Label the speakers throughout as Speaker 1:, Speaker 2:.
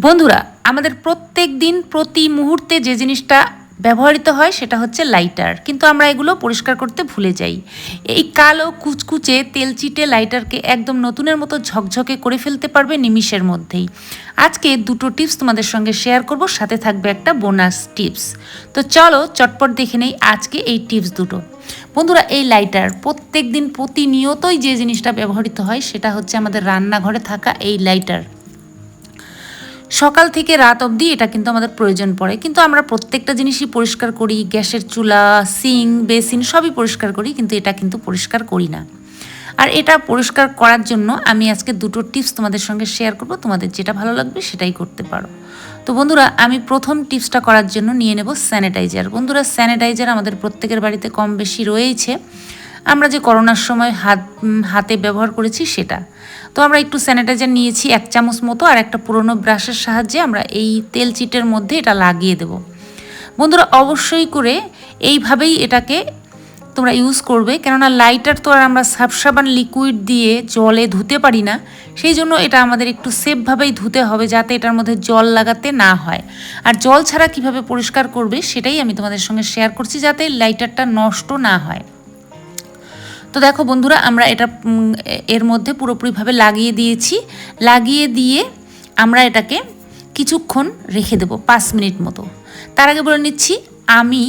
Speaker 1: বন্ধুরা, আমাদের প্রত্যেক দিন প্রতি মুহূর্তে যে জিনিসটা ব্যবহৃত হয় সেটা হচ্ছে লাইটার। কিন্তু আমরা এগুলো পরিষ্কার করতে ভুলে যাই। এই কালো কুচকুচে তেলচিটে লাইটারকে একদম নতুনের মতো ঝকঝকে করে ফেলতে পারবে নিমিষের মধ্যেই। আজকে দুটো টিপস তোমাদের সঙ্গে শেয়ার করব, সাথে থাকবে একটা বোনাস টিপস। তো চলো, চটপট দেখে নেই আজকে এই টিপস দুটো। বন্ধুরা, এই লাইটার প্রত্যেক দিন প্রতিনিয়তই যে জিনিসটা ব্যবহৃত হয় সেটা হচ্ছে আমাদের রান্নাঘরে থাকা এই লাইটার। সকাল থেকে রাত অবধি এটা কিন্তু আমাদের প্রয়োজন পড়ে। কিন্তু আমরা প্রত্যেকটা জিনিসই পরিষ্কার করি, গ্যাসের চুলা, সিং, বেসিন সবই পরিষ্কার করি, কিন্তু এটা কিন্তু পরিষ্কার করি না। আর এটা পরিষ্কার করার জন্য আমি আজকে দুটো টিপস তোমাদের সঙ্গে শেয়ার করব। তোমাদের যেটা ভালো লাগবে সেটাই করতে পারো। তো বন্ধুরা, আমি প্রথম টিপসটা করার জন্য নিয়ে নেব স্যানিটাইজার বন্ধুরা স্যানিটাইজার আমাদের প্রত্যেকের বাড়িতে কম বেশি রয়েছে আমরা যে করোনার সময় হাত হাতে ব্যবহার করেছি সেটা। তো আমরা একটু স্যানিটাইজার নিয়েছি, এক চামচ মতো আর একটা পুরনো ব্রাশের সাহায্যে আমরা এই তেল চিটের মধ্যে এটা লাগিয়ে দেব। বন্ধুরা, অবশ্যই করে এইভাবেই এটাকে তোমরা ইউজ করবে। কেননা লাইটার তো আর আমরা সাবসাবান লিকুইড দিয়ে জলে ধুতে পারি না। সেই জন্য এটা আমাদের একটু সেফভাবেই ধুতে হবে যাতে এটার মধ্যে জল লাগাতে না হয়। আর জল ছাড়া কীভাবে পরিষ্কার করবে সেটাই আমি তোমাদের সঙ্গে শেয়ার করছি যাতে লাইটারটা নষ্ট না হয়। তো দেখো বন্ধুরা, আমরা এটা এর মধ্যে পুরোপুরিভাবে লাগিয়ে দিয়েছি। লাগিয়ে দিয়ে আমরা এটাকে কিছুক্ষণ রেখে দেবো, পাঁচ মিনিট মতো। তার আগে বলে নিচ্ছি, আমি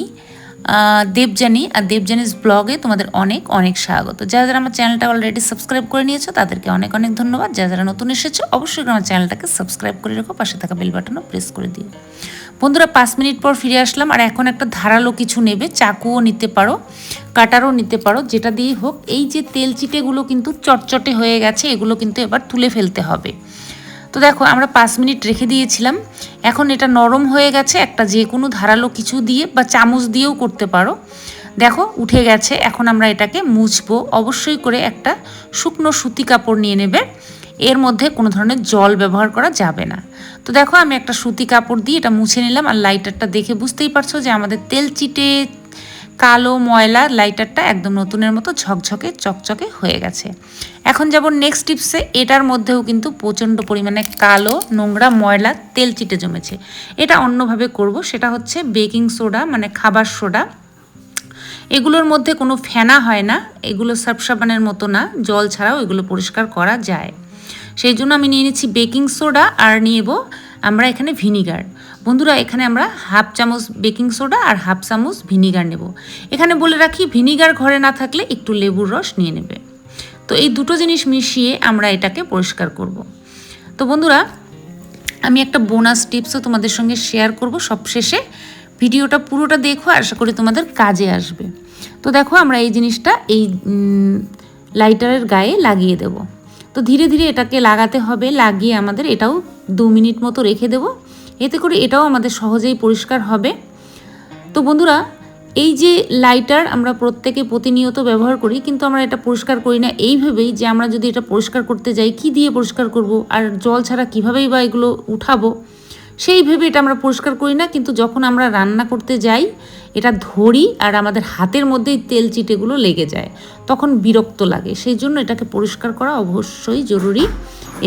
Speaker 1: দেবজানি আর দেবজানিস ব্লগে তোমাদের অনেক অনেক স্বাগত। যারা যারা আমার চ্যানেলটা অলরেডি সাবস্ক্রাইব করে নিয়েছো, তাদেরকে অনেক অনেক ধন্যবাদ। যারা যারা নতুন এসেছ, অবশ্যই আমার চ্যানেলটাকে সাবস্ক্রাইব করে রেখো, পাশে থাকা বেল বাটনও প্রেস করে দিও। বন্ধুরা, পাঁচ মিনিট পর ফিরে আসলাম আর এখন একটা ধারালো কিছু নেবে। চাকুও নিতে পারো, কাটারও নিতে পারো, যেটা দিয়ে হোক। এই যে তেল চিটেগুলো কিন্তু চটচটে হয়ে গেছে, এগুলো কিন্তু এবার তুলে ফেলতে হবে। তো দেখো, আমরা পাঁচ মিনিট রেখে দিয়েছিলাম। এখন এটা নরম হয়ে গেছে, একটা যে কোনো ধারালো কিছু দিয়ে বা চামচ দিয়েও করতে পারো। দেখো, উঠে গেছে। এখন আমরা এটাকে মুছবো। অবশ্যই করে একটা শুকনো সুতি কাপড় নিয়ে নেবে। এর মধ্যে কোনো ধরনের জল ব্যবহার করা যাবে না। তো দেখো আমি একটা সুতি কাপড় দিয়ে এটা মুছে নিলাম আর লাইটারটা দেখে বুঝতেই পারছ যে আমাদের তেল চিটে কালো ময়লা লাইটারটা একদম নতুনের মতো ঝকঝকে, চকচকে হয়ে গেছে। এখন যাব নেক্সট টিপসে এটার মধ্যেও কিন্তু প্রচণ্ড পরিমাণে কালো, নোংরা ময়লা তেল চিটে জমেছে। এটা অন্যভাবে করব, সেটা হচ্ছে বেকিং সোডা মানে খাবার সোডা এগুলোর মধ্যে কোনো ফেনা হয় না, এগুলো সাবসাবানের মতো না, জল ছাড়াও এগুলো পরিষ্কার করা যায়। সেই জন্য আমি নিয়ে নিচ্ছি বেকিং সোডা আর নিয়েব আমরা এখানে ভিনিগার। বন্ধুরা, এখানে আমরা হাফ চামচ বেকিং সোডা আর হাফ চামচ ভিনিগার নেব। এখানে বলে রাখি, ভিনিগার ঘরে না থাকলে একটু লেবুর রস নিয়ে নেবে। তো এই দুটো জিনিস মিশিয়ে আমরা এটাকে পরিষ্কার করব। তো বন্ধুরা, আমি একটা বোনাস টিপসও তোমাদের সঙ্গে শেয়ার করব। সবশেষে ভিডিওটা পুরোটা দেখো, আশা করি তোমাদের কাজে আসবে। তো দেখো, আমরা এই জিনিসটা এই লাইটারের গায়ে লাগিয়ে দেব। তো ধীরে ধীরে এটাকে লাগাতে হবে, লাগিয়ে আমাদের এটাও দু মিনিট মতো রেখে দেব। এতে করে এটাও আমাদের সহজেই পরিষ্কার হবে। তো বন্ধুরা, এই যে লাইটার আমরা প্রত্যেকে প্রতিনিয়ত ব্যবহার করি, কিন্তু আমরা এটা পরিষ্কার করি না। এইভাবেই যে আমরা যদি এটা পরিষ্কার করতে যাই, কি দিয়ে পরিষ্কার করব? আর জল ছাড়া কীভাবেই বা এগুলো উঠাবো? সেই ভেবে এটা আমরা পরিষ্কার করি না, কিন্তু যখন আমরা রান্না করতে যাই, এটা ধরি আর আমাদের হাতের মধ্যেই তেল চিটেগুলো লেগে যায়, তখন বিরক্ত লাগে। সেই জন্য এটাকে পরিষ্কার করা অবশ্যই জরুরি,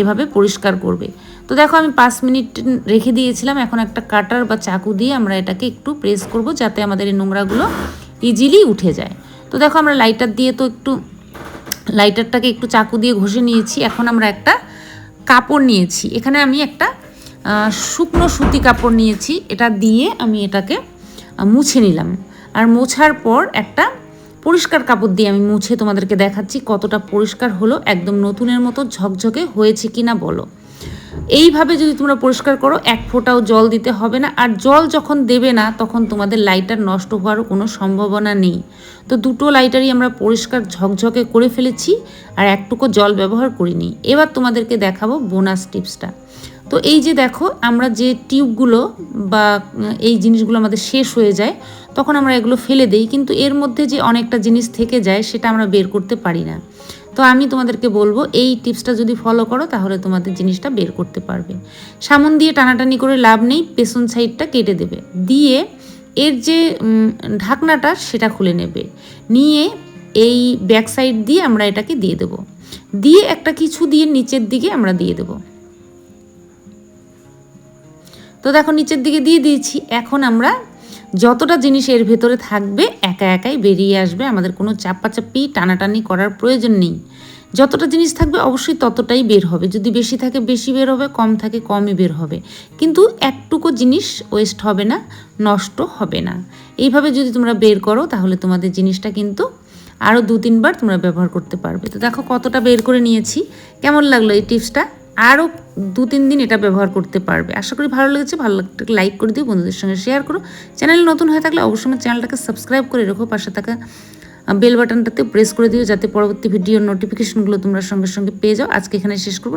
Speaker 1: এভাবে পরিষ্কার করবে। তো দেখো আমি পাঁচ মিনিট রেখে দিয়েছিলাম, এখন একটা কাটার বা চাকু দিয়ে আমরা এটাকে একটু প্রেস করব যাতে আমাদের এই নোংরাগুলো ইজিলি উঠে যায়। তো দেখো আমরা লাইটার দিয়ে তো একটু, লাইটারটাকে একটু চাকু দিয়ে ঘষে নিয়েছি, এখন আমরা একটা কাপড় নিয়েছি। এখানে আমি একটা শুকনো সুতি কাপড় নিয়েছি। এটা দিয়ে আমি এটাকে মুছে নিলাম। আর মোছার পর একটা পরিষ্কার কাপড় দিয়ে আমি মুছে তোমাদেরকে দেখাচ্ছি কতটা পরিষ্কার হলো, একদম নতুনের মতো ঝকঝকে হয়েছে কি না বলো। এইভাবে যদি তোমরা পরিষ্কার করো, এক ফোঁটাও জল দিতে হবে না। আর জল যখন দেবে না, তখন তোমাদের লাইটার নষ্ট হওয়ারও কোনো সম্ভাবনা নেই। তো দুটো লাইটারই আমরা পরিষ্কার ঝকঝকে করে ফেলেছি, আর একটুকু জল ব্যবহার করিনি। এবার তোমাদেরকে দেখাবো বোনাস টিপসটা। তো এই যে দেখো, আমরা যে টিউবগুলো বা এই জিনিসগুলো আমাদের শেষ হয়ে যায়, তখন আমরা এগুলো ফেলে দিই, কিন্তু এর মধ্যে যে অনেকটা জিনিস থেকে যায়, সেটা আমরা বের করতে পারি না। তো আমি তোমাদেরকে বলব, এই টিপসটা যদি ফলো করো, তাহলে তোমাদের জিনিসটা বের করতে পারবে। সামন দিয়ে টানাটানি করে লাভ নেই, পেছন সাইডটা কেটে দেবে। দিয়ে এর যে ঢাকনাটা, সেটা খুলে নেবে। নিয়ে এই ব্যাক সাইড দিয়ে আমরা এটাকে দিয়ে দেব। দিয়ে একটা কিছু দিয়ে নিচের দিকে আমরা দিয়ে দেবো। তো দেখো নিচের দিকে দিয়ে দিয়েছি। এখন আমরা যতটা জিনিস এর ভেতরে থাকবে, একা একাই বেরিয়ে আসবে। আমাদের কোনো চাপাচাপি, টানাটানি করার প্রয়োজন নেই। যতটা জিনিস থাকবে অবশ্যই ততটাই বের হবে। যদি বেশি থাকে বেশি বের হবে, কম থাকে কমই বের হবে। কিন্তু একটুকু জিনিস ওয়েস্ট হবে না, নষ্ট হবে না। এইভাবে যদি তোমরা বের করো, তাহলে তোমাদের জিনিসটা কিন্তু আরও দু তিনবার তোমরা ব্যবহার করতে পারবে। তো দেখো কতটা বের করে নিয়েছি। কেমন লাগল এই টিপসটা আরও দু তিন দিন এটা ব্যবহার করতে পারবে আশা করি ভালো লেগেছে, ভালো লাগলে লাইক করে দিও, বন্ধুদের সঙ্গে শেয়ার করো চ্যানেল নতুন হয়ে থাকলে অবশ্যই আমার চ্যানেলটাকে সাবস্ক্রাইব করে রেখো, পাশে থাকা বেল বাটনটাতে প্রেস করে দিও, যাতে পরবর্তী ভিডিওর নোটিফিকেশনগুলো তোমরা সঙ্গে সঙ্গে পেয়ে যাও আজকে এখানে শেষ করব।